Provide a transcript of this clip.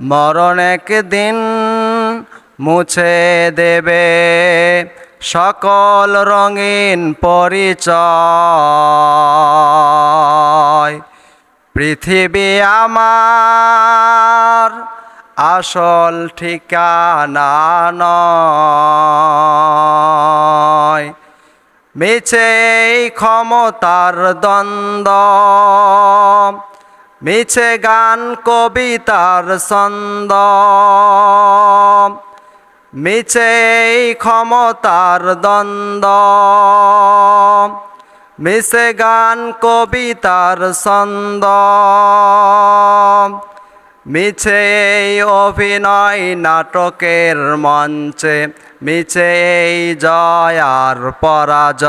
মরণ একদিন মুছে দেবে। সকল রঙিন পরিচয়। পৃথিবী আমার আসল ঠিকানা নয়। মিছে ক্ষমতার দ্বন্দ্ব। মিছে গান কবিতার ছন্দ। মিছে ক্ষমতার দ্বন্দ্ব। মিছে গান কবিতার ছন্দ। মিছে অভিনয় নাটকের মঞ্চে মিছে জয় আর পরাজয়।